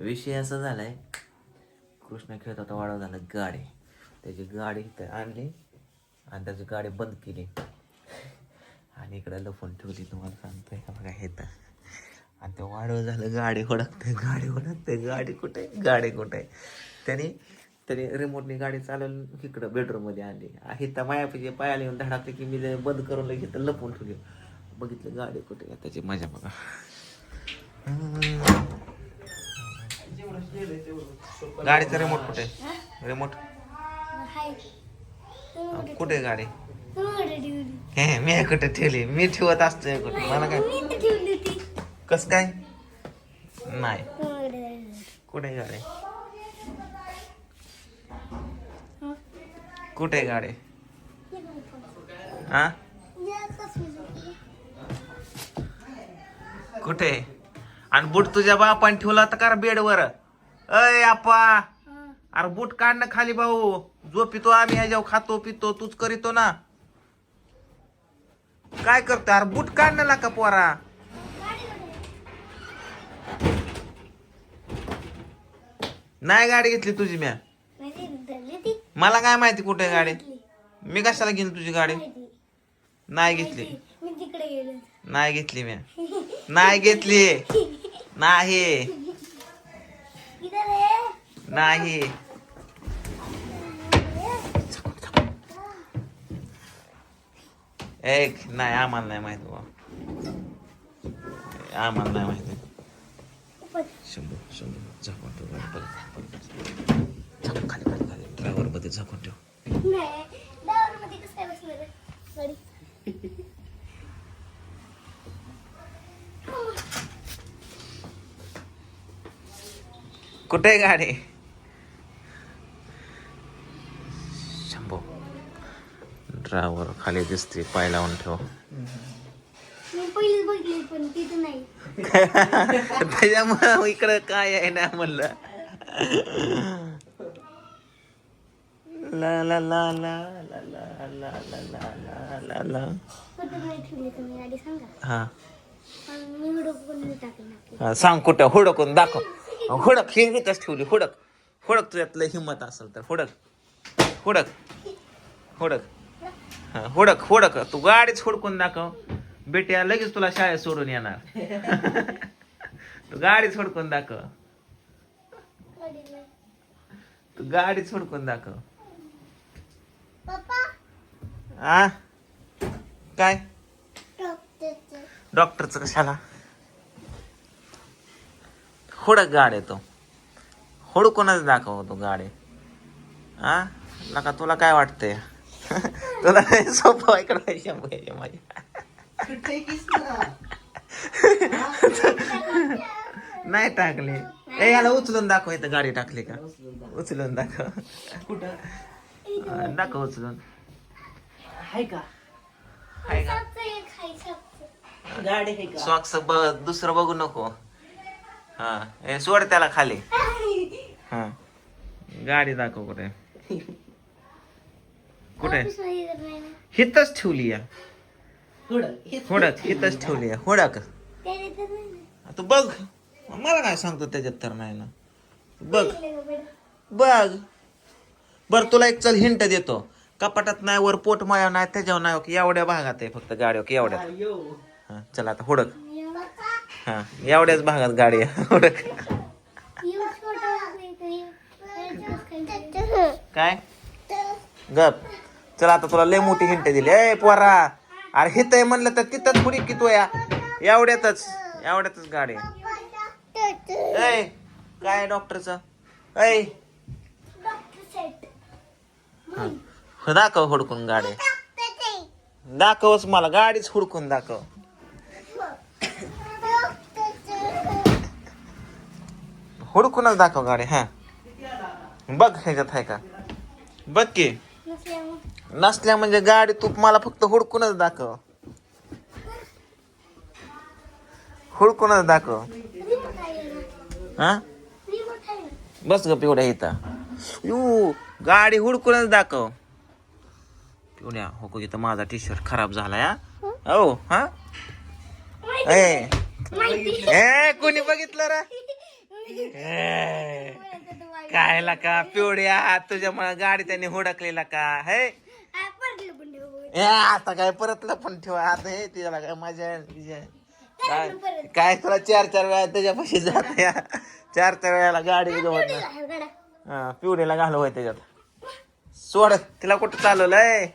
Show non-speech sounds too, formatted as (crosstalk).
विषय असा झालाय. कृष्ण खेळत होता वाढव झालं गाडी. त्याची गाडी तर आणली आणि त्याची गाडी बंद केली. आणि इकडे लपून ठेवली तुम्हाला सांगतोय का बघा हे तर. आणि ते वाढव झालं गाडी ओढकते गाडी ओढकते गाडी कुठे गाडी कुठे त्याने त्याने रिमोटने गाडी चालवून इकडं बेडरूममध्ये आणली. आहे तर मायापाशी पायाला येऊन धडाकले की मी बंद करून लगेच लपून ठेवली. बघितलं गाडी कुठे आहे, त्याची मजा बघा. गाडीचा रिमोट कुठे? रिमोट कुठे आहे गाडी? हे मी कुठे ठेवली? मी ठेवत असतोय कुठे? मला काय? कस काय? नाही. कुठे गाडी कुठे आहे गाडी? हा? कुठे? आणि बूट तुझ्या बापाने ठेवला तर का बेडवर? अय आपा. अरे बूट काढ ना खाली भाऊ. जो पितो आम्ही ह्याच्यावर खातो पितो तूच करीतो ना. काय करतो अरे बूट काढ ना का पोरा. नाही गाडी घेतली तुझी म्या. मला काय माहिती कुठे गाडी? मी कशाला घेईन तुझी गाडी? नाही घेतली. नाही घेतली म्या. नाही घेतली. नाही. (laughs) नाही. एक नाही आम्हाला नाही माहिती बा आम्हाला नाही माहिती. शंभू शंभू झाकून ठेव. झाकून खाली खाली खाली. ड्रायव्हरमध्ये झाकून ठेव कुठे आहे गाडी शंभू ड्रायव्हर खाली दिसते पाय लावून ठेव त्याच्यामुळं इकडं काय आहे ना म्हणलं ला ला ला ला ला ला ला ला ला ला ला हा हा, सांग कुठं हुडकून दाखव हुडक हे इथंच ठेवली हुडक हुडक तुझ्यातलं हिंमत असेल तर हुडक हुडक हुडक हा, हुडक हुडक. तू गाडीच हुडकून दाखव. बेट्या लगेच तुला शाळेत सोडून येणार. (laughs) तू गाडीच हुडकून दाखव. तू गाडीच हुडकून दाखव. आ? काय? डॉक्टरचं. कशाला? हुडक गाडी तो. हुडकूनच दाखवतो गाडी. आ? नका तुला काय वाटतंय? तुला सोपं आहे इकडं पैसे पाहिजे माझे नाही टाकले ए याला उचलून दाखव इथं गाडी टाकली का उचलून दाखव अं, दाखव उचलून का हाय का हाय सापचं. गाडी का सॉक्स ब दुसरं बघू नको हा ए सोड त्याला खाली हा गाडी दाखव कुठे कुठे. हितच ठेवली या. हुडक. हितच ठेवली या. हुडक. तू बघ. मला काय सांगतो त्याच्यात तर नाही ना. बघ? बघ. बर तुला एक चल हिंट देतो. कपाटात नाही वर पोट माया नाही त्याच्यावर नाही की एवढ्या भागात आहे फक्त गाडी की एवढ्यात. हा चला आता हुडक? हा एवढ्याच भागात गाडी हुडक काय? गप. चला आता तुला लय मोठी हिंट दिली. ए पोरा. अरे हित आहे म्हणलं तर तिथंच पुढे की तू या. एवढ्यातच एवढ्यातच गाडी. ऐ काय डॉक्टरचं ऐ दाखव हुडकून गाडी. दाखवच मला गाडीच हुडकून दाखव. हुडकूनच दाखव गाडी हा. बघ ह्याच्यात आहे का? बघ की. नसल्या म्हणजे गाडी तू मला फक्त हुडकूनच दाखव. हुडकूनच दाखव. हा. बस ग पिवड्या इथं. यू गाडी हुडकूनच दाखव. पिवड्या हो का इथं माझा टी शर्ट खराब झाला या हो हा? ए. कोणी बघितलं रे? कायला का? पिवड्या तुझ्या गाडी त्याने हुडकलेला का? हे. ए, आता काय परत पण ठेवा. आता हे तिला काय मजा आहे, आहे. काय काय तुला चार चार वेळा त्याच्यापाशी जात या चार चार वेळाला गाडी गवत. हा पिवडीला घालू होय त्याच्यात. सोड तिला कुठं चालवलंय?